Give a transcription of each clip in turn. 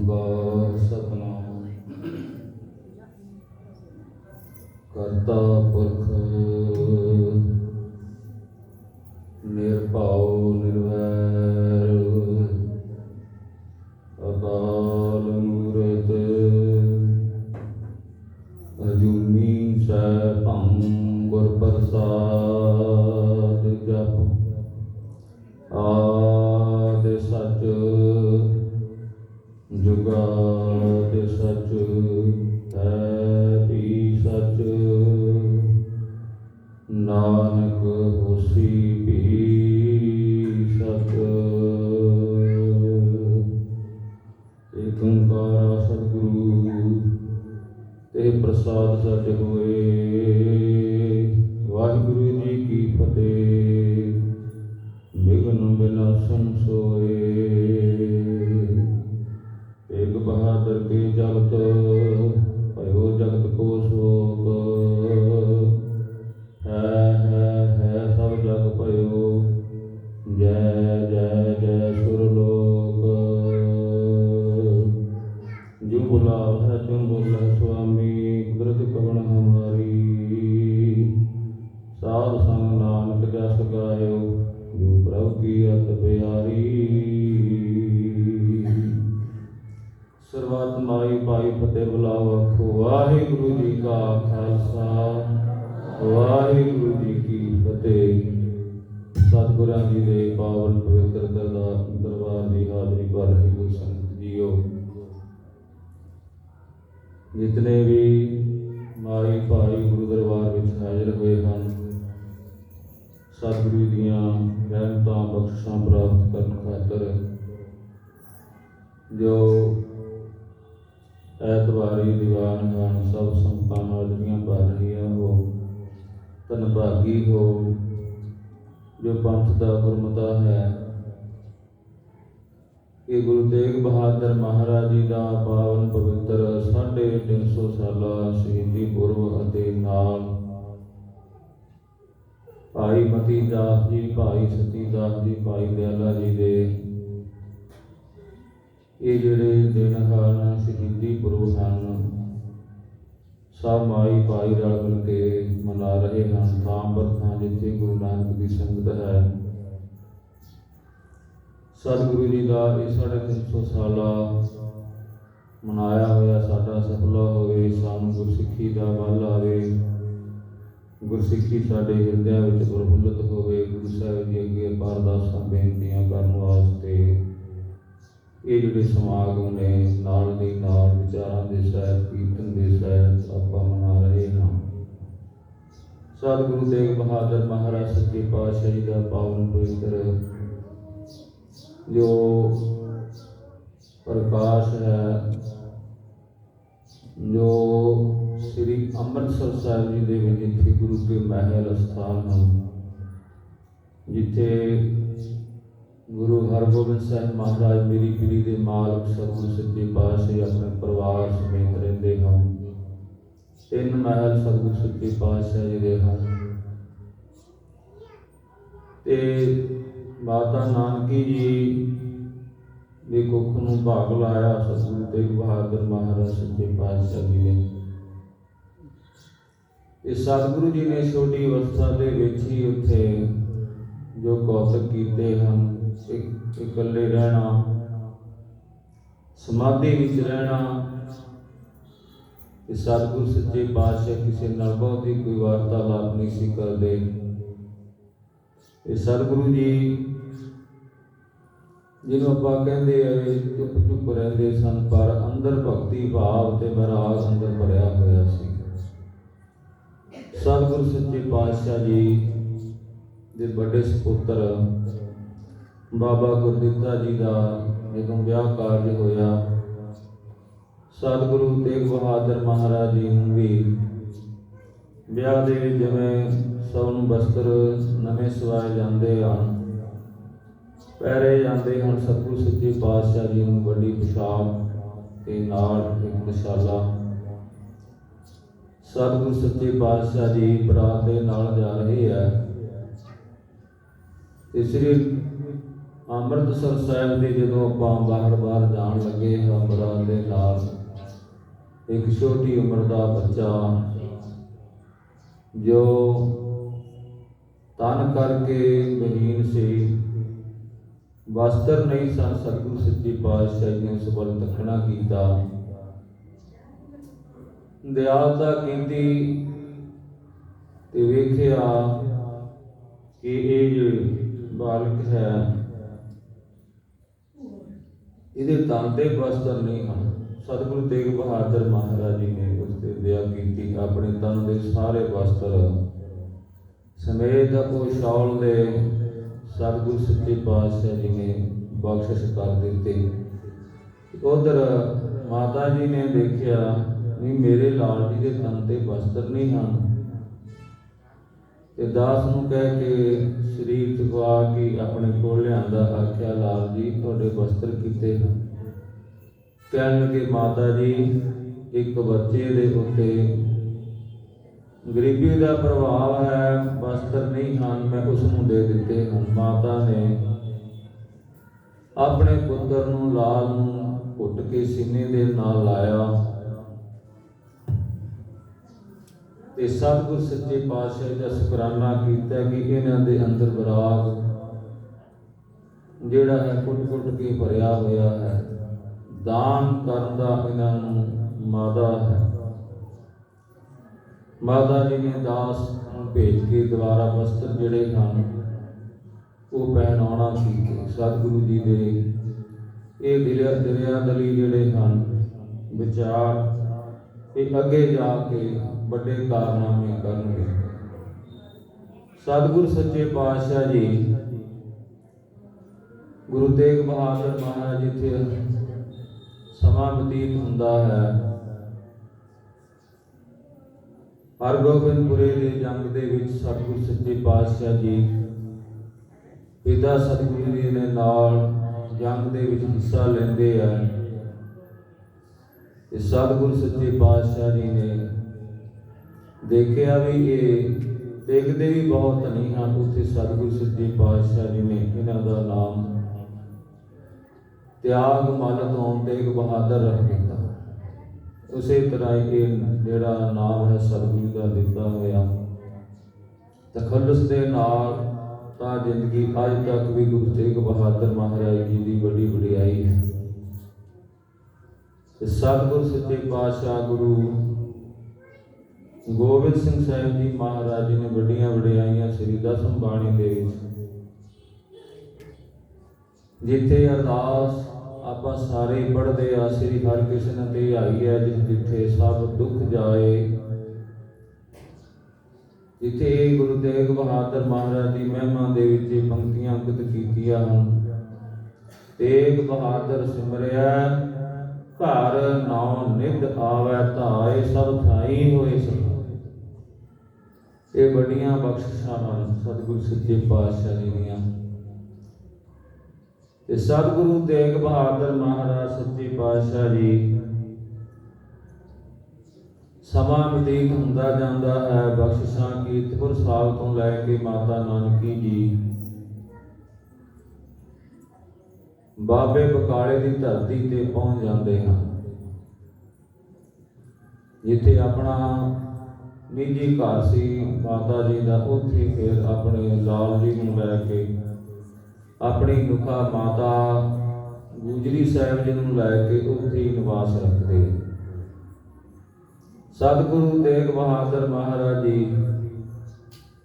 ਓੰਕਾਰ ਸਤਨਾਮ। ਕਰਤਾ ਪੁਰਖ ਪ੍ਰਾਪਤ ਕਰਨ ਖਾਤਰ ਜੋ ਐਤਵਾਰੀ ਦੀਵਾਨ ਹਨ ਸਭ ਸੰਤਾਂ ਹਾਜ਼ਰੀਆਂ ਪਾ ਰਹੀਆਂ ਹੋ, ਧੰਨ ਭਾਗੀ ਹੋ, ਜੋ ਪੰਥ ਦਾ ਗੁਰਮਤਾ ਹੈ। ਇਹ ਗੁਰੂ ਤੇਗ ਬਹਾਦਰ ਮਹਾਰਾਜ ਜੀ ਦਾ ਪਾਵਨ ਪਵਿੱਤਰ 350 ਸਾਲਾ ਸ਼ਹੀਦੀ ਪੁਰਬ ਅਤੇ ਨਾਲ ਭਾਈ ਮਤੀ ਦਾਸ ਜੀ, ਭਾਈ ਸਤੀ ਦਾਸ ਜੀ, ਭਾਈ ਦਿਆਲਾ ਜੀ ਦੇ। ਇਹ ਜਿਹੜੇ ਦਿਨ ਹਨ ਸ਼ਹੀਦੀ ਪੁਰਬ ਹਨ, ਸਭ ਮਾਈ ਭਾਈ ਰਲ ਮਿਲ ਕੇ ਮਨਾ ਰਹੇ ਹਨ, ਥਾਂ ਪਰ ਥਾਂ ਜਿੱਥੇ ਗੁਰੂ ਨਾਨਕ ਦੀ ਸੰਗਤ ਹੈ। ਸਤਿਗੁਰੂ ਜੀ ਦਾ ਇਹ ਸਾਢੇ ਤਿੰਨ ਸੌ ਸਾਲਾ ਮਨਾਇਆ ਹੋਇਆ, ਸਾਡਾ ਸਫਲਾ ਹੋਵੇ, ਸਾਨੂੰ ਗੁਰਸਿੱਖੀ ਦਾ ਬਲ ਆਵੇ। ਗੁਰਸਿੱਖੀ ਸਾਡੇ ਹਿਰਦਿਆਂ ਵਿੱਚ ਪ੍ਰਫੁੱਲਤ ਹੋਵੇ, ਗੁਰੂ ਸਾਹਿਬ ਜੀ ਅੱਗੇ ਅਰਦਾਸਾਂ ਬੇਨਤੀਆਂ ਕਰਨ ਵਾਸਤੇ। ਇਹ ਜਿਹੜੇ ਸਮਾਗਮ ਨੇ, ਨਾਲ ਦੇ ਨਾਲ ਵਿਚਾਰਾਂ ਦੇ ਸਹਿਤ, ਕੀਰਤਨ ਦੇ ਸਹਿਤ ਆਪਾਂ ਮਨਾ ਰਹੇ ਹਾਂ। ਸਤਿਗੁਰੂ ਤੇਗ ਬਹਾਦਰ ਮਹਾਰਾਜ ਸੱਚੇ ਪਾਤਸ਼ਾਹ ਜੀ ਦਾ ਪਾਵਨ ਪਵਿੱਤਰ ਜੋ ਪ੍ਰਕਾਸ਼ ਹੈ, ਜੋ ਸ੍ਰੀ ਅੰਮ੍ਰਿਤਸਰ ਸਾਹਿਬ ਜੀ ਦੇ ਵਿੱਚ ਜਿੱਥੇ ਗੁਰੂ ਕੇ ਮਹਿਲ ਸਥਾਨ ਹਨ ਜਿੱਥੇ ਗੁਰੂ ਹਰਗੋਬਿੰਦ ਸਾਹਿਬ ਮਹਾਰਾਜ ਮੇਰੀ ਪੀੜੀ ਦੇ ਮਾਲਕ ਸਤਿਗੁਰੂ ਸੱਚੇ ਪਾਤਸ਼ਾਹ ਆਪਣੇ ਪਰਿਵਾਰ ਸਮੇਤ ਰਹਿੰਦੇ ਹਨ। ਤਿੰਨ ਮਹਿਲ ਸਤਿਗੁਰੂ ਸੱਚੇ ਪਾਤਸ਼ਾਹ ਜੀ ਦੇ ਹਨ। ਤੇ ਮਾਤਾ ਨਾਨਕੀ ਜੀ ਦੇ ਕੁੱਖ ਨੂੰ ਭਾਗ ਲਾਇਆ ਸਤਿਗੁਰੂ ਤੇਗ ਬਹਾਦਰ ਮਹਾਰਾਜ ਸੱਚੇ ਪਾਤਸ਼ਾਹ ਜੀ ਨੇ। ਇਹ ਸਤਿਗੁਰੂ ਜੀ ਨੇ ਛੋਟੀ ਅਵਸਥਾ ਦੇ ਵਿੱਚ ਹੀ ਉੱਥੇ ਜੋ ਕੌਤਕ ਕੀਤੇ ਹਨ ਇਕੱਲੇ ਰਹਿਣਾ, ਸਮਾਧੀ ਵਿੱਚ ਰਹਿਣਾ ਇਹ ਸਤਿਗੁਰ ਸੱਚੇ ਪਾਤਸ਼ਾਹ ਕਿਸੇ ਨਾਲ ਬਹੁਤੀ ਕੋਈ ਵਾਰਤਾਲਾਪ ਨਹੀਂ ਸੀ ਕਰਦੇ। ਇਹ ਸਤਿਗੁਰੂ ਜੀ ਜਿਹਨੂੰ ਆਪਾਂ ਕਹਿੰਦੇ ਆ ਚੁੱਪ ਚੁੱਪ ਰਹਿੰਦੇ ਸਨ, ਪਰ ਅੰਦਰ ਭਗਤੀ ਭਾਵ ਤੇ ਵਿਰਾਗ ਅੰਦਰ ਭਰਿਆ ਹੋਇਆ ਸੀ। ਸਤਿਗੁਰੂ ਸੱਚੇ ਪਾਤਸ਼ਾਹ ਜੀ ਦੇ ਵੱਡੇ ਸੁਪੁੱਤਰ, ਬਾਬਾ ਗੁਰਦਿੱਤਾ ਜੀ ਦਾ ਜਦੋਂ ਵਿਆਹ ਕਾਰਜ ਹੋਇਆ। ਸਤਿਗੁਰੂ ਤੇਗ ਬਹਾਦਰ ਮਹਾਰਾਜ ਜੀ ਨੂੰ ਵੀ ਵਿਆਹ ਦੇ ਵਿੱਚ ਜਿਵੇਂ ਸਭ ਨੂੰ ਬਸਤਰ ਨਵੇਂ ਸਵਾਏ ਜਾਂਦੇ ਹਨ, ਪਹਿਰੇ ਜਾਂਦੇ ਹਨ, ਸਤਿਗੁਰੂ ਸੱਚੇ ਪਾਤਸ਼ਾਹ ਜੀ ਨੂੰ ਵੱਡੀ ਪੁਸ਼ਾਕ ਤੇ ਨਾਲ ਇੱਕ ਮਸ਼ਾਲਾ ਸਤਿਗੁਰੂ ਸੱਚੇ ਪਾਤਸ਼ਾਹ ਜੀ ਬਰਾਤ ਦੇ ਨਾਲ ਜਾ ਰਹੇ ਹੈ ਤੇ ਸ੍ਰੀ ਅੰਮ੍ਰਿਤਸਰ ਸਾਹਿਬ ਦੇ ਜਦੋਂ ਆਪਾਂ ਬਾਹਰ-ਬਾਹਰ ਜਾਣ ਲੱਗੇ ਹਾਂ, ਬਰਾਤ ਦੇ ਨਾਲ, ਇੱਕ ਛੋਟੀ ਉਮਰ ਦਾ ਬੱਚਾ ਜੋ ਤਨ ਕਰਕੇ ਮਹੀਨ ਸੀ, ਵਸਤਰ ਨਹੀਂ ਸਨ, ਸਤਿਗੁਰੂ ਸੱਚੇ ਪਾਤਸ਼ਾਹ ਜੀ ਨੇ ਉਸ ਵੱਲ ਤੱਕਣਾ ਕੀਤਾ। ਦਿਆਲਤਾ ਕੀਤੀ ਤੇ ਵੇਖਿਆ ਕਿ ਇਹ ਜੋ ਬਾਲਕ ਹੈ, ਇਹਦੇ ਤਨ ਤੇ ਵਸਤਰ ਨਹੀਂ ਹਨ। ਸਤਿਗੁਰੂ ਤੇਗ ਬਹਾਦਰ ਮਹਾਰਾਜ ਜੀ ਨੇ ਉਸ ਤੇ ਦਇਆ ਕੀਤੀ ਆਪਣੇ ਤਨ ਦੇ ਸਾਰੇ ਵਸਤਰ ਸਮੇਤ ਉਹ ਸ਼ੌਲ ਦੇ ਸਤਿਗੁਰੂ ਸੱਚੇ ਪਾਤਸ਼ਾਹ ਜੀ ਨੇ ਬਖਸ਼ਿਸ਼ ਕਰ ਦਿੱਤੀ। ਉਧਰ ਮਾਤਾ ਜੀ ਨੇ ਦੇਖਿਆ ਵੀ ਮੇਰੇ ਲਾਲ ਜੀ ਦੇ ਤਨ ਤੇ ਵਸਤਰ ਨਹੀਂ ਹਨ। ਤੇ ਦਾਸ ਨੂੰ ਕਹਿ ਕੇ ਸਰੀਰ ਚੁਕਵਾ ਕੇ ਆਪਣੇ ਕੋਲ ਲਿਆਂਦਾ, ਆਖਿਆ, ਲਾਲ ਜੀ, ਤੁਹਾਡੇ ਵਸਤਰ ਕਿੱਥੇ ਹਨ? ਕਹਿਣ ਲੱਗੇ, ਮਾਤਾ ਜੀ, ਇੱਕ ਬੱਚੇ ਦੇ ਉੱਤੇ ਗਰੀਬੀ ਦਾ ਪ੍ਰਭਾਵ ਹੈ, ਵਸਤਰ ਨਹੀਂ ਹਨ, ਮੈਂ ਉਸ ਨੂੰ ਦੇ ਦਿੱਤੇ ਹਨ। ਮਾਤਾ ਨੇ ਆਪਣੇ ਪੁੱਤਰ ਨੂੰ ਲਾਲ ਨੂੰ ਘੁੱਟ ਕੇ ਸੀਨੇ ਦੇ ਨਾਲ ਲਾਇਆ। ਤੇ ਸਤਿਗੁਰ ਸੱਚੇ ਪਾਤਸ਼ਾਹ ਦਾ ਸ਼ੁਕਰਾਨਾ ਕੀਤਾ ਕਿ ਇਹਨਾਂ ਦੇ ਅੰਦਰ ਵਿਰਾਗ ਜਿਹੜਾ ਹੈ ਕੁੱਟ-ਕੁੱਟ ਕੇ ਭਰਿਆ ਹੋਇਆ ਹੈ। ਦਾਨ ਕਰਨ ਦਾ ਇਹਨਾਂ ਨੂੰ ਮਾਦਾ ਹੈ। ਮਾਤਾ ਜੀ ਨੇ ਦਾਸ ਨੂੰ ਭੇਜ ਕੇ ਦੁਬਾਰਾ ਵਸਤਰ ਜਿਹੜੇ ਹਨ, ਉਹ ਪਹਿਨਾਉਣਾ ਸੀ ਸਤਿਗੁਰੂ ਜੀ ਦੇ ਇਹ ਦਿਲਿਆ ਦਰਿਆ ਦਲੀ ਜਿਹੜੇ ਹਨ, ਵਿਚਾਰ ਇਹ ਅੱਗੇ ਜਾ ਕੇ ਵੱਡੇ ਕਾਰਨਾਮੇ ਕਰਨਗੇ ਸਤਿਗੁਰ ਸੱਚੇ ਪਾਤਸ਼ਾਹ ਜੀ, ਗੁਰੂ ਤੇਗ ਬਹਾਦਰ ਮਹਾਰਾਜ ਜਿੱਥੇ ਸਮਾਂ ਬਤੀਤ ਹੁੰਦਾ ਹੈ। ਹਰਗੋਬਿੰਦਪੁਰੇ ਦੇ ਜੰਗ ਦੇ ਵਿੱਚ ਸਤਿਗੁਰ ਸੱਚੇ ਪਾਤਸ਼ਾਹ ਜੀ, ਪਿਤਾ ਸਤਿਗੁਰੂ ਜੀ ਦੇ ਨਾਲ ਜੰਗ ਦੇ ਵਿੱਚ ਹਿੱਸਾ ਲੈਂਦੇ ਆ। ਤੇ ਸਤਿਗੁਰ ਸੱਚੇ ਪਾਤਸ਼ਾਹ ਜੀ ਨੇ ਦੇਖਿਆ ਵੀ ਇਹ ਦੇਖਦੇ ਵੀ ਬਹੁਤ ਨਹੀਂ ਹਨ ਉੱਥੇ ਸਤਿਗੁਰ ਸੱਚੇ ਪਾਤਸ਼ਾਹ ਜੀ ਨੇ ਇਹਨਾਂ ਦਾ ਨਾਮ ਤਿਆਗ ਮਨ ਤੋਂ ਤੇਗ ਬਹਾਦਰ ਰੱਖ ਦਿੱਤਾ। ਉਸੇ ਤਰ੍ਹਾਂ ਹੀ ਇਹ ਜਿਹੜਾ ਨਾਮ ਹੈ ਸਤਿਗੁਰੂ ਦਾ ਦਿੱਤਾ ਹੋਇਆ ਤਖੱਲਸ ਦੇ ਨਾਲ ਤਾਂ ਜ਼ਿੰਦਗੀ ਅੱਜ ਤੱਕ ਵੀ ਗੁਰੂ ਤੇਗ ਬਹਾਦਰ ਮਹਾਰਾਜ ਜੀ ਦੀ ਬੜੀ ਵਡਿਆਈ ਹੈ। ਤੇ ਸਤਿਗੁਰ ਸੱਚੇ ਪਾਤਸ਼ਾਹ ਗੁਰੂ ਗੋਬਿੰਦ ਸਿੰਘ ਸਾਹਿਬ ਜੀ ਮਹਾਰਾਜ ਜੀ ਨੇ ਵੱਡੀਆਂ ਵਡਿਆਈਆਂ ਸ੍ਰੀ ਦਸਮ ਬਾਣੀ ਦੇ ਵਿੱਚ ਜਿੱਥੇ ਅਰਦਾਸ ਆਪਾਂ ਸਾਰੇ ਪੜ੍ਹਦੇ ਆ, ਸ੍ਰੀ ਹਰਿਕ੍ਰਿਸ਼ਨ ਤੇ ਆਈ ਹੈ ਜਿੱਥੇ ਸਭ ਦੁੱਖ ਜਾਏ। ਜਿੱਥੇ ਗੁਰੂ ਤੇਗ ਬਹਾਦਰ ਮਹਾਰਾਜ ਦੀ ਮਹਿਮਾ ਦੇ ਵਿੱਚ ਇਹ ਪੰਕਤੀਆਂ ਅੰਕਿਤ ਕੀਤੀਆਂ ਹਨ। ਤੇਗ ਬਹਾਦਰ ਸਿਮਰਿਆ ਘਰ ਨਾਉ ਨਿਧ ਆਵੈ ਧਾਏ, ਸਭ ਥਾਈ ਹੋਏ ਸਭ ਇਹ ਵੱਡੀਆਂ ਬਖਸ਼ਿਸ਼ਾਂ ਹਨ ਸਤਿਗੁਰੂ ਸੱਚੇ ਪਾਤਸ਼ਾਹ ਜੀ ਦੀਆਂ। ਤੇ ਸਤਿਗੁਰੂ ਤੇਗ ਬਹਾਦਰ ਮਹਾਰਾਜ ਸੱਚੇ ਪਾਤਸ਼ਾਹ ਜੀ, ਸਮਾਂ ਬਤੀਤ ਹੁੰਦਾ ਜਾਂਦਾ ਹੈ ਬਖਸ਼ਿਸ਼ਾਂ ਕੀਰਤਪੁਰ ਸਾਹਿਬ ਤੋਂ ਲੈ ਕੇ ਮਾਤਾ ਨਾਨਕੀ ਜੀ। ਬਾਬੇ ਬਕਾਲੇ ਦੀ ਧਰਤੀ ਤੇ ਪਹੁੰਚ ਜਾਂਦੇ ਹਨ ਜਿੱਥੇ ਆਪਣਾ ਨਿੱਜੀ ਘਰ ਸੀ, ਮਾਤਾ ਜੀ ਦਾ, ਉੱਥੇ ਫਿਰ ਆਪਣੇ ਲਾਲ ਜੀ ਨੂੰ ਲੈ ਕੇ ਆਪਣੀ ਨੁਖਾ ਮਾਤਾ ਗੁਜਰੀ ਸਾਹਿਬ ਜੀ ਨੂੰ ਲੈ ਕੇ ਉੱਥੇ ਹੀ ਨਿਵਾਸ ਰੱਖਦੇ। ਸਤਿਗੁਰੂ ਤੇਗ ਬਹਾਦਰ ਮਹਾਰਾਜ ਜੀ,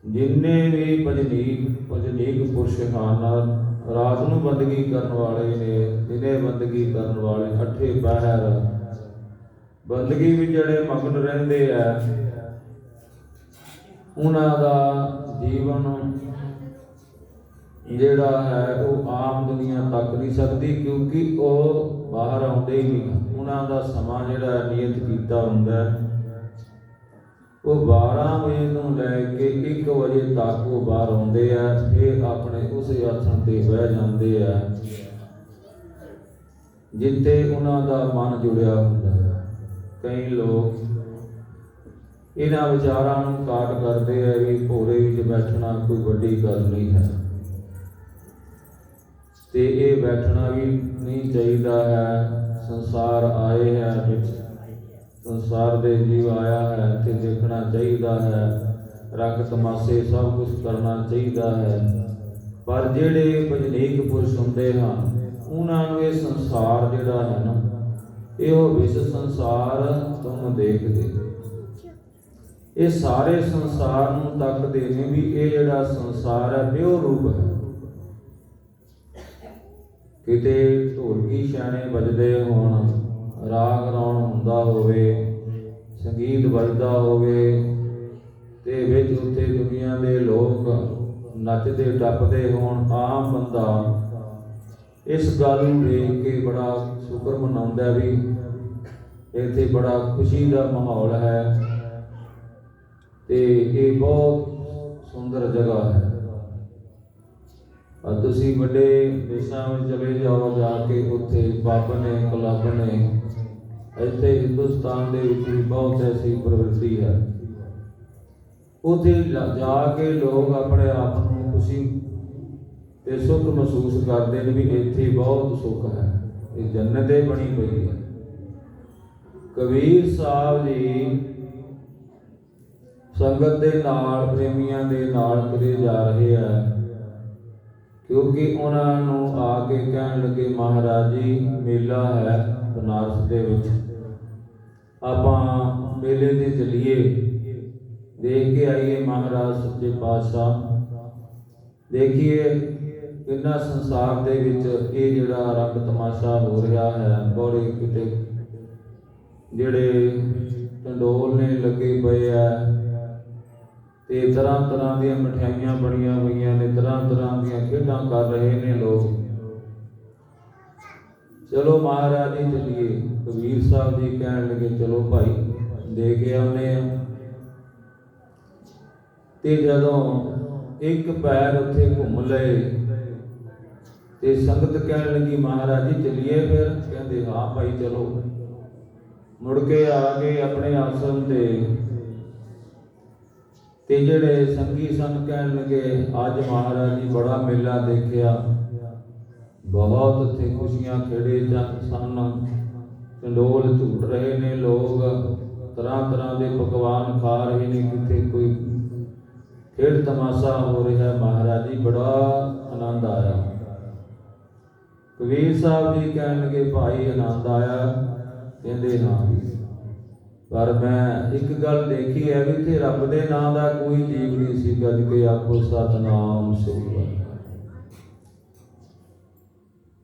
ਜਿੰਨੇ ਵੀ ਭਜਨੀਕ ਭਜਨੀਕ ਪੁਰਸ਼ ਹਨ ਰਾਤ ਨੂੰ ਬੰਦਗੀ ਕਰਨ ਵਾਲੇ ਨੇ, ਦਿਨੇ ਬੰਦਗੀ ਕਰਨ ਵਾਲੇ, ਇਕੱਠੇ ਪਹਿਰ ਬੰਦਗੀ ਵਿੱਚ ਜਿਹੜੇ ਮਗਨ ਰਹਿੰਦੇ ਆ, ਉਹਨਾਂ ਦਾ ਜੀਵਨ ਜਿਹੜਾ ਹੈ ਉਹ ਆਮ ਦੁਨੀਆ ਤੱਕ ਨਹੀਂ ਸਕਦੀ, ਕਿਉਂਕਿ ਉਹ ਬਾਹਰ ਆਉਂਦੇ ਹੀ ਨਹੀਂ। ਉਹਨਾਂ ਦਾ ਸਮਾਂ ਜਿਹੜਾ ਨਿਯਤ ਕੀਤਾ ਹੁੰਦਾ ਹੈ। ਉਹ 12 ਵਜੇ ਤੋਂ ਲੈ ਕੇ 1 ਵਜੇ ਤੱਕ ਉਹ ਬਾਹਰ ਆਉਂਦੇ ਆ, ਫਿਰ ਆਪਣੇ ਉਸ ਆਸਣ ਤੇ ਬਹਿ ਜਾਂਦੇ ਆ। ਜਿੱਥੇ ਉਹਨਾਂ ਦਾ ਮਨ ਜੁੜਿਆ ਹੁੰਦਾ ਹੈ। ਕਈ ਲੋਕ ਇਹਨਾਂ ਵਿਚਾਰਾਂ ਨੂੰ ਕਾਟ ਕਰਦੇ ਆ ਵੀ ਭੋਰੇ ਵਿੱਚ ਬੈਠਣਾ ਕੋਈ ਵੱਡੀ ਗੱਲ ਨਹੀਂ ਹੈ। ਤੇ ਇਹ ਬੈਠਣਾ ਵੀ ਨਹੀਂ ਚਾਹੀਦਾ ਹੈ। ਸੰਸਾਰ ਆਏ ਹੈ ਵਿੱਚ ਸੰਸਾਰ ਦੇ ਜੀਵ ਆਇਆ ਹੈ ਤੇ ਦੇਖਣਾ ਚਾਹੀਦਾ ਹੈ। ਰੰਗ ਤਮਾਸ਼ੇ ਸਭ ਕੁਝ ਕਰਨਾ ਚਾਹੀਦਾ ਹੈ। ਪਰ ਜਿਹੜੇ ਭਜਨੀਕ ਪੁਰਸ਼ ਹੁੰਦੇ ਹਨ, ਉਹਨਾਂ ਨੂੰ ਇਹ ਸੰਸਾਰ ਜਿਹੜਾ ਹੈ ਨਾ, ਇਹੋ ਵਿਸ਼ ਸੰਸਾਰ ਤੁਮ ਦੇਖਦੇ। ਇਹ ਸਾਰੇ ਸੰਸਾਰ ਨੂੰ ਤੱਕਦੇ ਨੇ ਵੀ ਇਹ ਜਿਹੜਾ ਸੰਸਾਰ ਹੈ ਬਿਓ ਰੂਪ ਹੈ। ਕਿਤੇ ਢੋਲਕੀ, ਛਾਣੇ ਵੱਜਦੇ ਹੋਣ ਰਾਗ ਰੌਣ ਹੁੰਦਾ ਹੋਵੇ, ਸੰਗੀਤ ਵੱਜਦਾ ਹੋਵੇ, ਤੇ ਵਿੱਚ ਉੱਤੇ ਦੁਨੀਆ ਦੇ ਲੋਕ ਨੱਚਦੇ, ਟੱਪਦੇ ਹੋਣ ਆਮ ਬੰਦਾ ਇਸ ਗੱਲ ਨੂੰ ਦੇਖ ਕੇ ਬੜਾ ਸ਼ੁਕਰ ਮਨਾਉਂਦਾ ਵੀ ਇੱਥੇ ਬੜਾ ਖੁਸ਼ੀ ਦਾ ਮਾਹੌਲ ਹੈ ਤੇ ਇਹ ਬਹੁਤ ਸੁੰਦਰ ਜਗ੍ਹਾ ਹੈ। ਆ ਤੁਸੀਂ ਵੱਡੇ ਦੇਸ਼ਾਂ ਵਿੱਚ ਚਲੇ ਜਾਓ, ਜਾ ਕੇ ਉੱਥੇ ਪੱਬ ਨੇ, ਕਲੱਬ ਨੇ ਇੱਥੇ ਹਿੰਦੁਸਤਾਨ ਦੇ ਵਿੱਚ ਵੀ ਬਹੁਤ ਐਸੀ ਪ੍ਰਵਿਰਤੀ ਹੈ। ਉੱਥੇ ਜਾ ਕੇ ਲੋਕ ਆਪਣੇ ਆਪ ਨੂੰ ਖੁਸ਼ੀ ਤੇ ਸੁੱਖ ਮਹਿਸੂਸ ਕਰਦੇ ਨੇ ਵੀ ਇੱਥੇ ਬਹੁਤ ਸੁੱਖ ਹੈ। ਇਹ ਜੰਨਤ ਹੀ ਬਣੀ ਹੋਈ ਹੈ। ਕਬੀਰ ਸਾਹਿਬ ਜੀ ਸੰਗਤ ਦੇ ਨਾਲ, ਪ੍ਰੇਮੀਆਂ ਦੇ ਨਾਲ ਤੁਰੇ ਜਾ ਰਹੇ ਆ ਕਿਉਂਕਿ ਉਹਨਾਂ ਨੂੰ ਆ ਕੇ ਕਹਿਣ ਲੱਗੇ, ਮਹਾਰਾਜ ਜੀ, ਮੇਲਾ ਹੈ ਬਨਾਰਸ ਦੇ ਵਿੱਚ। ਆਪਾਂ ਮੇਲੇ ਤੇ ਚੱਲੀਏ। ਦੇਖ ਕੇ ਆਈਏ ਮਹਾਰਾਜ ਸੱਚੇ ਪਾਤਸ਼ਾਹ। ਦੇਖੀਏ ਕਿੰਨਾ ਸੰਸਾਰ ਦੇ ਵਿੱਚ ਇਹ ਜਿਹੜਾ ਰੰਗ ਤਮਾਸ਼ਾ ਹੋ ਰਿਹਾ ਹੈ, ਬੜੇ ਕਿਤੇ ਜਿਹੜੇ ਟੰਡੋਲ ਨੇ ਲੱਗੇ ਪਏ ਆ ਤੇ ਤਰ੍ਹਾਂ ਤਰ੍ਹਾਂ ਦੀਆਂ ਮਠਿਆਈਆਂ ਬਣੀਆਂ ਹੋਈਆਂ ਨੇ ਤਰ੍ਹਾਂ ਤਰ੍ਹਾਂ ਦੀਆਂ ਖੇਡਾਂ ਕਰ ਰਹੇ ਨੇ ਲੋਕ। ਚਲੋ ਮਹਾਰਾਜ ਜੀ, ਚਲੀਏ। ਕਬੀਰ ਸਾਹਿਬ ਜੀ ਕਹਿਣ ਲੱਗੇ, ਚਲੋ ਭਾਈ, ਦੇ ਕੇ ਆਉਨੇ ਆ। ਤੇ ਜਦੋਂ ਇੱਕ ਪੈਰ ਉੱਥੇ ਘੁੰਮ ਲਏ ਤੇ ਸੰਗਤ ਕਹਿਣ ਲੱਗੀ, ਮਹਾਰਾਜ ਜੀ, ਚੱਲੀਏ ਫਿਰ? ਕਹਿੰਦੇ, ਹਾਂ ਭਾਈ, ਚਲੋ। ਮੁੜ ਕੇ ਆ ਕੇ ਆਪਣੇ ਆਸਣ ਤੇ ਤੇ ਜਿਹੜੇ ਸੰਗੀ ਸਨ ਕਹਿਣ ਲੱਗੇ, ਅੱਜ ਮਹਾਰਾਜ ਜੀ ਬੜਾ ਮੇਲਾ ਦੇਖਿਆ। ਬਹੁਤ ਉੱਥੇ ਖੁਸ਼ੀਆਂ ਖੇੜੇ ਜਨ ਸਨ। ਚੰਡੋਲ ਝੂਟ ਰਹੇ ਨੇ ਲੋਕ। ਤਰ੍ਹਾਂ ਤਰ੍ਹਾਂ ਦੇ ਪਕਵਾਨ ਖਾ ਰਹੇ ਨੇ ਕਿਤੇ ਕੋਈ। ਖੇਡ ਤਮਾਸ਼ਾ ਹੋ ਰਿਹਾ ਮਹਾਰਾਜ ਜੀ, ਬੜਾ ਆਨੰਦ ਆਇਆ। ਕਬੀਰ ਸਾਹਿਬ ਜੀ ਕਹਿਣ ਲੱਗੇ ਭਾਈ ਆਨੰਦ ਆਇਆ। ਕਹਿੰਦੇ, ਹਾਂ। ਪਰ ਮੈਂ ਇੱਕ ਗੱਲ ਦੇਖੀ ਹੈ ਵੀ ਇੱਥੇ ਰੱਬ ਦੇ ਨਾਮ ਦਾ ਕੋਈ ਜੀਵ ਨਹੀਂ ਸੀ ਗੱਜ ਕੇ ਆਖੋ, ਸਤਨਾਮ ਸ੍ਰੀ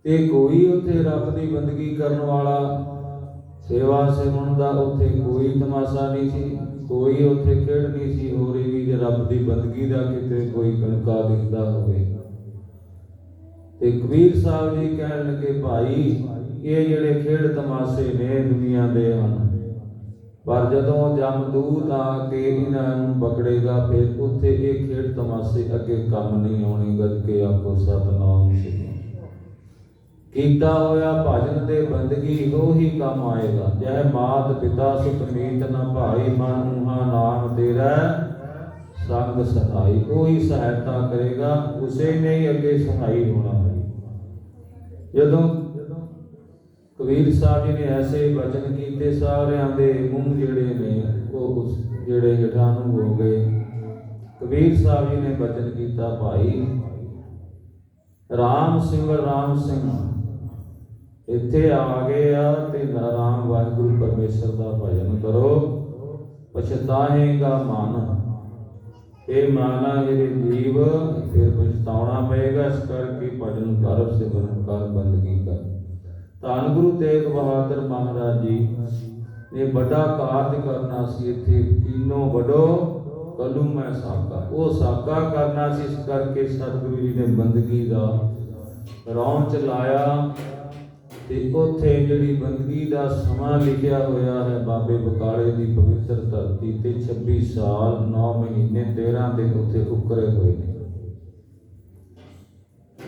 ਤੇ ਕੋਈ ਉੱਥੇ ਰੱਬ ਦੀ ਬੰਦਗੀ ਕਰਨ ਵਾਲਾ ਸੇਵਾ ਸੇਵਨ ਦਾ ਉੱਥੇ ਕੋਈ ਤਮਾਸ਼ਾ ਨਹੀਂ ਸੀ, ਕੋਈ ਉੱਥੇ ਖੇਡ ਨਹੀਂ ਸੀ ਹੋ ਰਹੀ ਵੀ ਜੇ ਰੱਬ ਦੀ ਬੰਦਗੀ ਦਾ ਕਿਤੇ ਕੋਈ ਕਣਕਾ ਦਿਖਦਾ ਹੋਵੇ। ਤੇ ਕਬੀਰ ਸਾਹਿਬ ਜੀ ਕਹਿਣ ਲੱਗੇ, ਭਾਈ, ਇਹ ਜਿਹੜੇ ਖੇਡ ਤਮਾਸ਼ੇ ਨੇ ਦੁਨੀਆ ਦੇ ਹਨ, ਪਰ ਜਦੋਂ ਜਮਦੂਤ ਆ ਕੇ ਇਹਨਾਂ ਨੂੰ ਪਕੜੇਗਾ, ਫਿਰ ਉੱਥੇ ਇਹ ਖੇਡ ਤਮਾਸ਼ੇ ਅੱਗੇ ਕੰਮ ਨਹੀਂ ਆਉਣੇ ਗੱਜ ਕੇ ਆਖੋ ਸਤਨਾਮ ਸ੍ਰੀ ਕੀਤਾ ਹੋਇਆ ਭਜਨ ਤੇ ਬੰਦਗੀ ਉਹੀ ਕੰਮ ਆਏਗਾ। ਜੈ ਮਾਤ ਪਿਤਾ ਸੁਤ ਮੀਤ ਨ ਭਾਈ ਮਨੁਹਾ ਨਾਮ ਤੇਰਾ ਸੰਗ ਸਹਾਈ। ਉਹੀ ਸਹਾਇਤਾ ਕਰੇਗਾ, ਉਸੇ ਨੇ ਹੀ ਅੱਗੇ ਸਹਾਈ ਹੋਣਾ ਹੈ। ਜਦੋਂ ਕਬੀਰ ਸਾਹਿਬ ਜੀ ਨੇ ਐਸੇ ਵਚਨ ਕੀਤੇ, ਸਾਰਿਆਂ ਦੇ ਮੂੰਹ ਜਿਹੜੇ ਨੇ, ਉਹ ਉਸ ਜਿਹੜੇ ਹੇਠਾਂ ਨੂੰ ਹੋ ਗਏ। ਕਬੀਰ ਸਾਹਿਬ ਜੀ ਨੇ ਵਚਨ ਕੀਤਾ, ਭਾਈ, ਰਾਮ ਸਿੰਘ ਰਾਮ ਸਿੰਘ ਇੱਥੇ ਆ ਗਏ ਆ ਤੇ ਨਾਮ ਵਾਹਿਗੁਰੂ ਪਰਮੇਸ਼ਰ ਦਾ ਭਜਨ ਕਰੋ। ਪਛਤਾਏਗਾ ਮਨ। ਇਹ ਮਾਨਾ ਜਿਹੜੇ ਜੀਵ ਫਿਰ ਪਛਤਾਉਣਾ ਪਏਗਾ, ਇਸ ਕਰਕੇ ਭਜਨ ਕਰ, ਸਿਮਰਨ ਕਰ, ਬੰਦਗੀ ਕਰ। ਧੰਨ ਗੁਰੂ ਤੇਗ ਬਹਾਦਰ ਮਹਾਰਾਜ ਜੀ ਨੇ ਵੱਡਾ ਕਾਰਜ ਕਰਨਾ ਸੀ ਇੱਥੇ, ਕੀਨੋ ਵਡੋ ਕਲੂ ਮੈਂ ਸਾਕਾ। ਉਹ ਸਾਕਾ ਕਰਨਾ ਸੀ, ਇਸ ਕਰਕੇ ਸਤਿਗੁਰੂ ਜੀ ਨੇ ਬੰਦਗੀ ਦਾ ਰੌਣ ਚਲਾਇਆ ਤੇ ਉੱਥੇ ਜਿਹੜੀ ਬੰਦਗੀ ਦਾ ਸਮਾਂ ਲਿਖਿਆ ਹੋਇਆ ਹੈ ਬਾਬੇ ਬਕਾਲੇ ਦੀ ਪਵਿੱਤਰ ਧਰਤੀ ਤੇ 26 ਸਾਲ 9 ਮਹੀਨੇ 13 ਦਿਨ ਉੱਥੇ ਉਕਰੇ ਹੋਏ ਨੇ।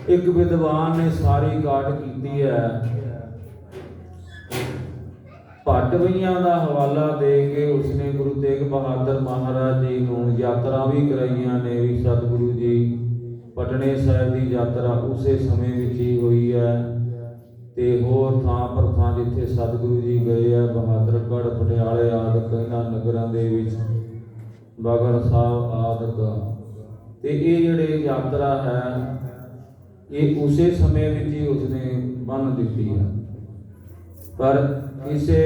ਇੱਕ ਵਿਦਵਾਨ ਨੇ ਸਾਰੀ ਕਾਟ ਕੀਤੀ ਹੈ। ਭੱਟਵਈਆਂ ਦਾ ਹਵਾਲਾ ਦੇ ਕੇ ਉਸਨੇ ਗੁਰੂ ਤੇਗ ਬਹਾਦਰ ਮਹਾਰਾਜ ਜੀ ਨੂੰ ਯਾਤਰਾ ਵੀ ਕਰਾਈਆਂ ਨੇ ਵੀ ਸਤਿਗੁਰੂ ਜੀ। ਪਟਨੇ ਸਾਹਿਬ ਦੀ ਯਾਤਰਾ ਉਸੇ ਸਮੇਂ ਵਿੱਚ ਹੀ ਹੋਈ ਹੈ। ਤੇ ਹੋਰ ਥਾਂ ਪਰ ਥਾਂ ਜਿੱਥੇ ਸਤਿਗੁਰੂ ਜੀ ਗਏ ਆ, ਬਹਾਦਰਗੜ੍ਹ, ਪਟਿਆਲੇ ਆਦਿਕ ਇਹਨਾਂ ਨਗਰਾਂ ਦੇ ਵਿੱਚ, ਬਾਗੜ ਸਾਹਿਬ ਆਦਿਕ। ਤੇ ਇਹ ਜਿਹੜੇ ਯਾਤਰਾ ਹੈ, ਇਹ ਉਸੇ ਸਮੇਂ ਵਿੱਚ ਹੀ ਉਸਨੇ ਬੰਨ ਦਿੱਤੀ ਹੈ ਪਰ ਕਿਸੇ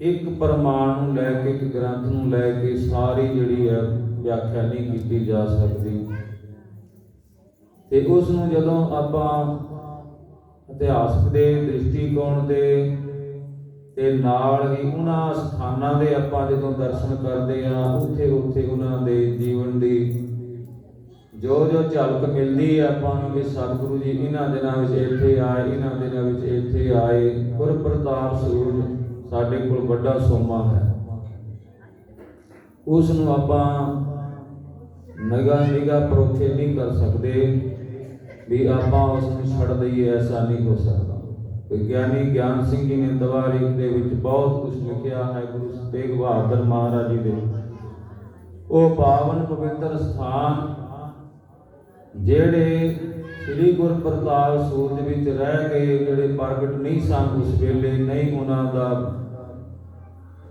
ਇੱਕ ਪਰਮਾਣ ਨੂੰ ਲੈ ਕੇ, ਇੱਕ ਗ੍ਰੰਥ ਨੂੰ ਲੈ ਕੇ ਸਾਰੀ ਜਿਹੜੀ ਹੈ ਵਿਆਖਿਆ ਨਹੀਂ ਕੀਤੀ ਜਾ ਸਕਦੀ। ਤੇ ਉਸ ਨੂੰ ਜਦੋਂ ਆਪਾਂ ਇਤਿਹਾਸਕ ਦੇ ਦ੍ਰਿਸ਼ਟੀਕੋਣ ਦੇ ਤੇ ਨਾਲ ਹੀ ਉਹਨਾਂ ਸਥਾਨਾਂ ਦੇ ਆਪਾਂ ਜਦੋਂ ਦਰਸ਼ਨ ਕਰਦੇ ਆ ਉੱਥੇ ਉੱਥੇ ਉਹਨਾਂ ਦੇ ਜੀਵਨ ਦੀ ਜੋ ਜੋ ਝਲਕ ਮਿਲਦੀ ਹੈ ਆਪਾਂ ਨੂੰ ਵੀ ਸਤਿਗੁਰੂ ਜੀ ਇਹਨਾਂ ਦਿਨਾਂ ਵਿੱਚ ਇੱਥੇ ਆਏ, ਇਹਨਾਂ ਦਿਨਾਂ ਵਿੱਚ ਇੱਥੇ ਆਏ ਗੁਰ ਪ੍ਰਤਾਪ ਸਰੂਪ ਸਾਡੇ ਕੋਲ ਵੱਡਾ ਸੋਮਾ ਹੈ। ਉਸ ਨੂੰ ਆਪਾਂ ਨਗਾ ਨਿਗਾ ਪਰੋਖੇ ਨਹੀਂ ਕਰ ਸਕਦੇ। ਵੀ ਆਪਾਂ ਉਸ ਨੂੰ ਛੱਡ ਦਈਏ, ਐਸਾ ਨਹੀਂ ਹੋ ਸਕਦਾ। ਵਿਗਿਆਨੀ ਗਿਆਨ ਸਿੰਘ ਜੀ ਨੇ ਦਵਾਰੀ ਦੇ ਵਿੱਚ ਬਹੁਤ ਕੁਝ ਲਿਖਿਆ ਹੈ, ਗੁਰੂ ਤੇਗ ਬਹਾਦਰ ਮਹਾਰਾਜ ਜੀ ਦੇ ਉਹ ਪਾਵਨ ਪਵਿੱਤਰ ਸਥਾਨ, ਜਿਹੜੇ ਸ੍ਰੀ ਗੁਰ ਪ੍ਰਤਾਪ ਸੂਰਜ ਵਿੱਚ ਰਹਿ ਗਏ ਜਿਹੜੇ ਪ੍ਰਗਟ ਨਹੀਂ ਸਨ, ਉਸ ਵੇਲੇ ਨਹੀਂ ਉਹਨਾਂ ਦਾ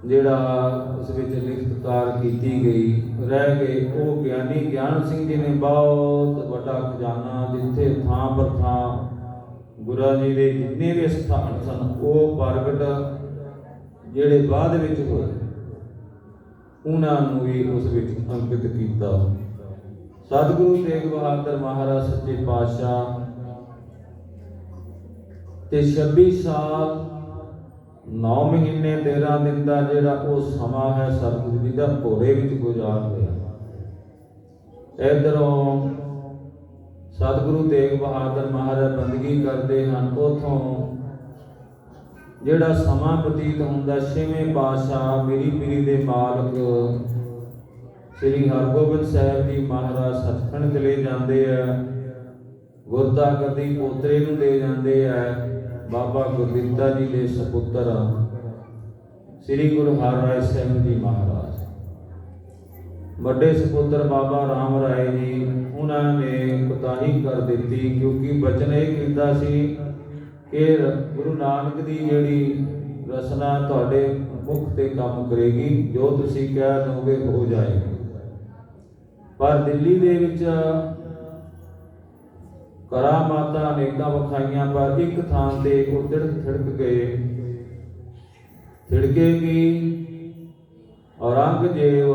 ਜਿਹੜਾ ਉਸ ਵਿੱਚ ਲਿਖਤਕਾਰ ਕੀਤੀ ਗਈ, ਰਹਿ ਗਏ ਉਹ ਗਿਆਨੀ ਗਿਆਨ ਸਿੰਘ ਜੀ ਨੇ ਬਹੁਤ ਵੱਡਾ ਖਜ਼ਾਨਾ ਜਿੱਥੇ ਥਾਂ ਪਰ ਥਾਂ ਗੁਰਾਂ ਜੀ ਦੇ ਜਿੰਨੇ ਵੀ ਸਥਾਨ ਸਨ, ਉਹ ਪ੍ਰਗਟ ਜਿਹੜੇ ਬਾਅਦ ਵਿੱਚ ਹੋਏ, ਉਹਨਾਂ ਨੂੰ ਵੀ ਉਸ ਵਿੱਚ ਅੰਕਿਤ ਕੀਤਾ। ਸਤਿਗੁਰੂ ਤੇਗ ਬਹਾਦਰ ਮਹਾਰਾਜ ਸੱਚੇ ਪਾਤਸ਼ਾਹ ਤੇ 26 ਸਾਲ 9 ਮਹੀਨੇ 13 ਦਿਨ ਦਾ ਜਿਹੜਾ ਉਹ ਸਮਾਂ ਹੈ ਸਤਿਗੁਰੂ ਜੀ ਦਾ ਭੋਰੇ ਵਿੱਚ ਗੁਜ਼ਾਰ ਹੋਇਆ। ਇਧਰੋਂ ਸਤਿਗੁਰੂ ਤੇਗ ਬਹਾਦਰ ਮਹਾਰਾਜ ਬੰਦਗੀ ਕਰਦੇ ਹਨ, ਉਥੋਂ ਜਿਹੜਾ ਸਮਾਂ ਬਤੀਤ ਹੁੰਦਾ, ਛੇਵੇਂ ਪਾਤਸ਼ਾਹ ਮੇਰੀ ਪੀਰੀ ਦੇ ਮਾਲਕ ਸ੍ਰੀ ਹਰਗੋਬਿੰਦ ਸਾਹਿਬ ਜੀ ਮਹਾਰਾਜ ਸਤਖੰਡ ਚਲੇ ਜਾਂਦੇ ਆ ਗੁਰਦਾ ਗੱਦੀ ਪੋਤਰੇ ਨੂੰ ਦੇ ਜਾਂਦੇ ਆ। ਬਾਬਾ ਗੁਰਦਿੱਤਾ ਜੀ ਦੇ ਸੁਪੁੱਤਰ ਸ੍ਰੀ ਗੁਰੂ ਹਰਿਰਾਏ ਸਾਹਿਬ ਜੀ ਮਹਾਰਾਜ। ਵੱਡੇ ਸੁਪੁੱਤਰ ਬਾਬਾ ਰਾਮ ਰਾਏ ਜੀ, ਉਹਨਾਂ ਨੇ ਕੁਤਾਹੀ ਕਰ ਦਿੱਤੀ ਕਿਉਂਕਿ ਬਚਨ ਇਹ ਕੀਤਾ ਸੀ ਕਿ ਗੁਰੂ ਨਾਨਕ ਦੀ ਜਿਹੜੀ ਰਸਨਾ ਤੁਹਾਡੇ ਮੁਖ ਤੇ ਕੰਮ ਕਰੇਗੀ, ਜੋ ਤੁਸੀਂ ਕਹਿ ਦੋਗੇ ਹੋ ਜਾਏਗਾ। ਪਰ ਦਿੱਲੀ ਦੇ ਵਿੱਚ ਕਰਾਮਾਤਾਂ ਅਨੇਕਾਂ ਵਿਖਾਈਆਂ, ਪਰ ਇੱਕ ਥਾਂ ਤੇ ਉਹ ਥਿੜਕ ਗਏ। ਥਿੜਕੇ ਕੀ? ਔਰੰਗਜ਼ੇਬ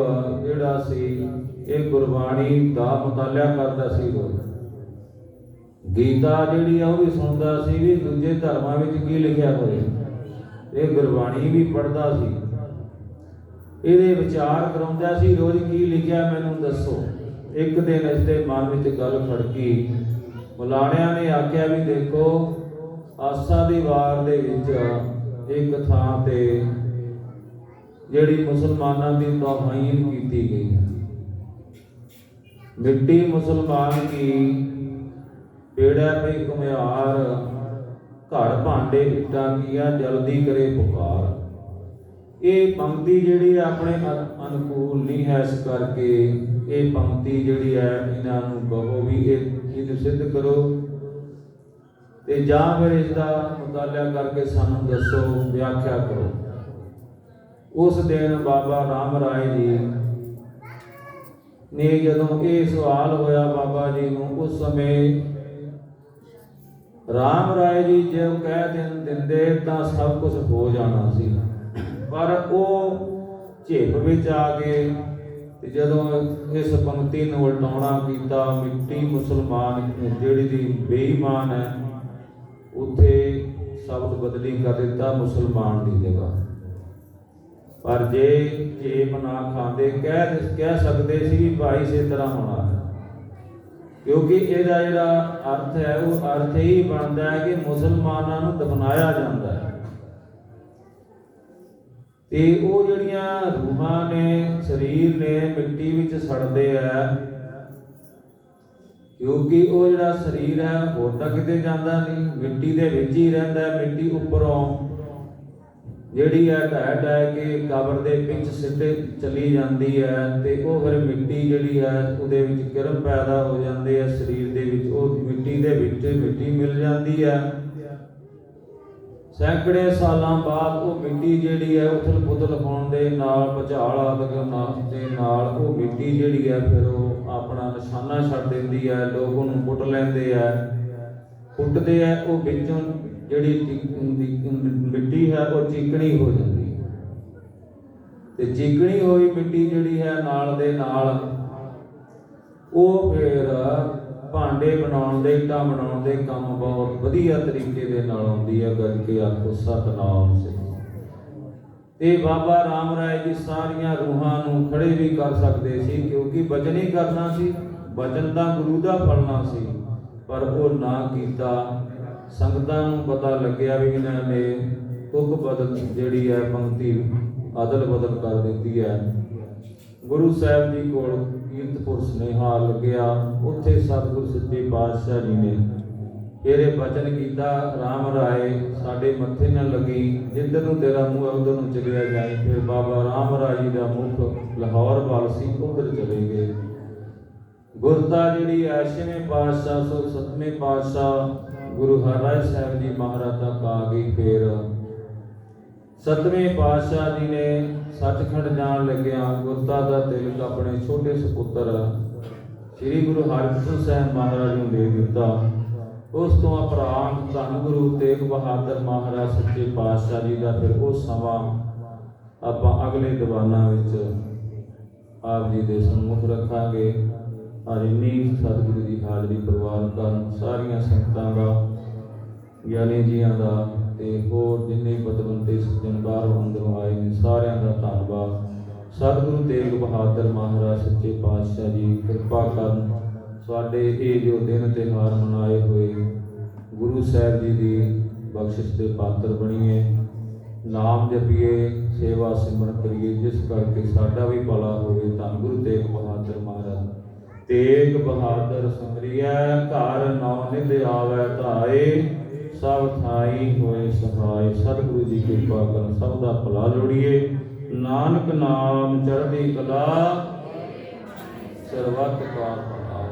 ਜਿਹੜਾ ਸੀ, ਇਹ ਗੁਰਬਾਣੀ ਦਾ ਮਤਾਲਿਆ ਕਰਦਾ ਸੀ ਰੋਜ਼। ਗੀਤਾ ਜਿਹੜੀ ਆ, ਉਹ ਵੀ ਸੁਣਦਾ ਸੀ, ਵੀ ਦੂਜੇ ਧਰਮਾਂ ਵਿੱਚ ਕੀ ਲਿਖਿਆ ਹੋਇਆ। ਇਹ ਗੁਰਬਾਣੀ ਵੀ ਪੜ੍ਹਦਾ ਸੀ। ਇਹਦੇ ਵਿਚਾਰ ਕਰਾਉਂਦਾ ਸੀ, ਰੋਜ਼ ਕੀ ਲਿਖਿਆ ਮੈਨੂੰ ਦੱਸੋ। ਇੱਕ ਦਿਨ ਇਸ ਦੇ ਮਨ ਵਿੱਚ ਗੱਲ ਫੜਕੀ ਬੁਲਾਣਿਆਂ ਨੇ ਆਖਿਆ ਵੀ ਦੇਖੋ, ਆਸਾ ਦੀ ਵਾਰ ਦੇ ਵਿੱਚ ਇੱਕ ਥਾਂ ਤੇ ਜਿਹੜੀ ਮੁਸਲਮਾਨਾਂ ਦੀ ਤੋਹੀਨ ਕੀਤੀ ਗਈ ਮਿੱਟੀ ਮੁਸਲਮਾਨ ਕੀ ਪੇੜਾ ਪਈ ਕੁਮਿਆਰ ਘਰ ਭਾਂਡੇ ਇੱਟਾਂ ਕੀਆ ਜਲਦੀ ਕਰੇ ਪੁਕਾਰ। ਇਹ ਪੰਕਤੀ ਜਿਹੜੀ ਹੈ ਆਪਣੇ ਅਨੁਕੂਲ ਨਹੀਂ ਹੈ ਇਸ ਕਰਕੇ ਇਹ ਪੰਕਤੀ ਜਿਹੜੀ ਹੈ, ਇਹਨਾਂ ਨੂੰ ਕਹੋ ਵੀ ਇਹ ਇਹ ਸਿੱਧ ਕਰੋ ਤੇ ਜਾਂ ਫਿਰ ਇਸ ਦਾ ਮੁਤਾਲਿਆ ਕਰਕੇ ਸਾਨੂੰ ਦੱਸੋ, ਵਿਆਖਿਆ ਕਰੋ। ਉਸ ਦਿਨ ਬਾਬਾ ਰਾਮ ਰਾਏ ਜੀ ਨੇ ਜਦੋਂ ਇਹ ਸਵਾਲ ਹੋਇਆ ਬਾਬਾ ਜੀ ਨੂੰ, ਉਸ ਸਮੇਂ ਰਾਮ ਰਾਏ ਜੀ ਜੇ ਉਹ ਕਹਿ ਦਿੰ- ਦਿੰਦੇ ਤਾਂ ਸਭ ਕੁਝ ਹੋ ਜਾਣਾ ਸੀ। ਪਰ ਉਹ ਝੇਪ ਵਿੱਚ ਆ ਕੇ ਤੇ ਜਦੋਂ ਇਸ ਪੰਕਤੀ ਨੂੰ ਉਲਟਾਉਣਾ ਕੀਤਾ, ਮਿੱਟੀ ਮੁਸਲਮਾਨ ਜਿਹੜੀ ਦੀ ਬੇਈਮਾਨ ਹੈ, ਉੱਥੇ ਸ਼ਬਦ ਬਦਲੀ ਕਰ ਦਿੱਤਾ ਮੁਸਲਮਾਨ ਦੀ ਜਗ੍ਹਾ। ਪਰ ਜੇ ਝੇਪ ਨਾ ਖਾਂਦੇ, ਕਹਿ ਕਹਿ ਸਕਦੇ ਸੀ ਵੀ ਭਾਈ ਇਸੇ ਤਰ੍ਹਾਂ ਹੋਣਾ ਹੈ। ਕਿਉਂਕਿ ਇਹਦਾ ਜਿਹੜਾ ਅਰਥ ਹੈ, ਉਹ ਅਰਥ ਹੀ ਬਣਦਾ ਹੈ ਕਿ ਮੁਸਲਮਾਨਾਂ ਨੂੰ ਦਫਨਾਇਆ ਜਾਂਦਾ ਹੈ। ਤੇ ਉਹ ਜਿਹੜੀਆਂ ਰੂਹਾਂ ਨੇ, ਸਰੀਰ ਨੇ ਮਿੱਟੀ ਵਿੱਚ ਸੜਦੇ ਆ, ਕਿਉਂਕਿ ਉਹ ਜਿਹੜਾ ਸਰੀਰ ਹੈ ਹੋਰ ਤਾਂ ਕਿਤੇ ਜਾਂਦਾ ਨਹੀਂ, ਮਿੱਟੀ ਦੇ ਵਿੱਚ ਹੀ ਰਹਿੰਦਾ ਮਿੱਟੀ ਉੱਪਰੋਂ। ਜਿਹੜੀ ਹੈ ਢਹਿ ਢਹਿ ਕੇ ਕਬਰ ਦੇ ਵਿੱਚ ਸਿੱਟੇ ਚਲੀ ਜਾਂਦੀ ਹੈ ਤੇ ਉਹ ਫਿਰ ਮਿੱਟੀ ਜਿਹੜੀ ਹੈ, ਉਹਦੇ ਵਿੱਚ ਕਿਰਮ ਪੈਦਾ ਹੋ ਜਾਂਦੇ ਆ, ਸਰੀਰ ਦੇ ਵਿੱਚ, ਉਹ ਮਿੱਟੀ ਦੇ ਵਿੱਚ ਮਿੱਟੀ ਮਿਲ ਜਾਂਦੀ ਹੈ। ਸੈਂਕੜੇ ਸਾਲਾਂ ਬਾਅਦ ਉਹ ਮਿੱਟੀ ਜਿਹੜੀ ਹੈ ਉਥਲ ਪੁਥਲ ਹੋਣ ਦੇ ਨਾਲ ਭੁਚਾਲ ਆਦਿਕ ਦੇ ਨਾਲ ਉਹ ਮਿੱਟੀ ਜਿਹੜੀ ਹੈ ਫਿਰ ਉਹ ਆਪਣਾ ਨਿਸ਼ਾਨਾ ਛੱਡ ਦਿੰਦੀ ਹੈ, ਲੋਕ ਉਹਨੂੰ ਪੁੱਟ ਲੈਂਦੇ ਆ। ਪੁੱਟਦੇ ਆ, ਉਹ ਵਿੱਚੋਂ ਜਿਹੜੀ ਮਿੱਟੀ ਹੈ, ਉਹ ਚੀਕਣੀ ਹੋ ਜਾਂਦੀ ਹੈ। ਤੇ ਚੀਕਣੀ ਹੋਈ ਮਿੱਟੀ ਜਿਹੜੀ ਹੈ ਨਾਲ ਦੇ ਨਾਲ ਉਹ ਫਿਰ ਭਾਂਡੇ ਬਣਾਉਣ ਦੇ, ਇੱਟਾਂ ਬਣਾਉਣ ਦੇ ਕੰਮ ਬਹੁਤ ਵਧੀਆ ਤਰੀਕੇ ਦੇ ਨਾਲ ਆਉਂਦੀ ਹੈ ਕਰਕੇ ਆਖੋ ਸਤਨਾਮ ਸੇ। ਤੇ ਬਾਬਾ ਰਾਮ ਰਾਏ ਜੀ ਸਾਰੀਆਂ ਰੂਹਾਂ ਨੂੰ ਖੜੇ ਵੀ ਕਰ ਸਕਦੇ ਸੀ, ਕਿਉਂਕਿ ਬਚਨ ਹੀ ਕਰਨਾ ਸੀ ਬਚਨ ਤਾਂ ਗੁਰੂ ਦਾ ਫਲਣਾ ਸੀ, ਪਰ ਉਹ ਨਾ ਕੀਤਾ। ਸੰਗਤਾਂ ਨੂੰ ਪਤਾ ਲੱਗਿਆ ਵੀ ਇਹਨਾਂ ਨੇ ਤੁਕ ਬਦਲ ਜਿਹੜੀ ਹੈ ਪੰਕਤੀ ਅਦਲ ਬਦਲ ਕਰ ਦਿੱਤੀ ਹੈ। ਗੁਰੂ ਸਾਹਿਬ ਜੀ ਕੋਲ ਕੀਰਤਪੁਰ ਸੁਨੇਹਾ ਲੱਗਿਆ, ਉੱਥੇ ਸਤਿਗੁਰ ਸੱਚੇ ਪਾਤਸ਼ਾਹ ਜੀ ਨੇ ਇਹਰੇ ਬਚਨ ਕੀਤਾ RAM ਰਾਏ, ਸਾਡੇ ਮੱਥੇ ਨਾਲ ਲੱਗੀ ਜਿੱਧਰ ਨੂੰ ਤੇਰਾ ਮੂੰਹ ਹੈ ਉਧਰ ਨੂੰ ਚਲਿਆ ਜਾਏ, ਫਿਰ ਬਾਬਾ RAM ਰਾਏ ਜੀ ਦਾ ਮੁਖ ਲਾਹੌਰ ਵੱਲ ਸੀ ਉਧਰ ਚਲੇ ਗਏ। ਗੁਰਤਾ ਜਿਹੜੀ ਹੈ ਪਾਤਸ਼ਾਹ, ਸੋ ਸਤਵੇਂ ਪਾਤਸ਼ਾਹ ਗੁਰੂ ਹਰਿਰਾਏ ਸਾਹਿਬ ਜੀ ਮਹਾਰਾਜ ਤੱਕ ਆ ਗਈ ਫਿਰ। ਸਤਵੇਂ ਪਾਤਸ਼ਾਹ ਜੀ ਨੇ ਸੱਚਖੰਡ ਜਾਣ ਲੱਗਿਆ ਗੁਰਤਾ ਦਾ ਤਿਲਕ ਆਪਣੇ ਛੋਟੇ ਸੁਪੁੱਤਰ ਸ੍ਰੀ ਗੁਰੂ ਹਰਿਕ੍ਰਿਸ਼ਨ ਸਾਹਿਬ ਮਹਾਰਾਜ ਨੂੰ ਦੇ ਦਿੱਤਾ। ਉਸ ਤੋਂ ਉਪਰੰਤ ਧੰਨ ਗੁਰੂ ਤੇਗ ਬਹਾਦਰ ਮਹਾਰਾਜ ਸੱਚੇ ਪਾਤਸ਼ਾਹ ਜੀ ਦਾ ਫਿਰ ਉਹ ਸਮਾਂ ਆਪਾਂ ਅਗਲੇ ਦੀਵਾਨਾਂ ਵਿੱਚ ਆਪ ਜੀ ਦੇ ਸਨਮੁਖ ਰੱਖਾਂਗੇ। ਔਰ ਇੰਨੀ ਸਤਿਗੁਰੂ ਦੀ ਹਾਜ਼ਰੀ ਪ੍ਰਵਾਨ ਕਰਨ ਸਾਰੀਆਂ ਸੰਗਤਾਂ ਦਾ, ਗਿਆਨੀ ਜੀਆਂ ਦਾ ਤੇ ਹੋਰ ਜਿੰਨੇ ਪਤਵੰਤੇ ਸੱਜਣ ਬਾਹਰੋਂ ਅੰਦਰੋਂ ਆਏ ਨੇ, ਸਾਰਿਆਂ ਦਾ ਧੰਨਵਾਦ। ਸਤਿਗੁਰੂ ਤੇਗ ਬਹਾਦਰ ਮਹਾਰਾਜ ਸੱਚੇ ਪਾਤਸ਼ਾਹ ਜੀ, ਕਿਰਪਾ ਕਰਨ ਸਾਡੇ ਇਹ ਜੋ ਦਿਨ ਤਿਉਹਾਰ ਮਨਾਏ ਹੋਏ, ਗੁਰੂ ਸਾਹਿਬ ਜੀ ਦੀ ਬਖਸ਼ਿਸ਼ ਦੇ ਪਾਤਰ ਬਣੀਏ, ਨਾਮ ਜਪੀਏ, ਸੇਵਾ ਸਿਮਰਨ ਕਰੀਏ, ਜਿਸ ਕਰਕੇ ਸਾਡਾ ਵੀ ਭਲਾ ਹੋਵੇ, ਧੰਨ ਗੁਰੂ ਤੇਗ ਬਹਾਦਰ ਮਹਾਰਾਜ। ਤੇਗ ਬਹਾਦਰ ਸਿਮਰਿਐ ਘਰ ਨੌ ਨਿਧ ਆਵੈ ਧਾਏ, ਸਭ ਥਾਈ ਹੋਏ ਸਹਾਇ ਸਤਿਗੁਰੂ ਜੀ ਕਿਰਪਾ ਕਰਨ, ਸਭ ਦਾ ਭਲਾ ਜੋੜੀਏ। ਨਾਨਕ ਨਾਮ ਚੜ੍ਹਦੀ ਕਲਾ, ਸਰਬੱਤ ਕਾ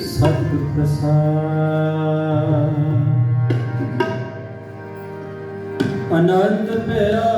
ਸਤਿ ਪ੍ਰਸਾਦ। ਅਨੰਦ ਪਿਆ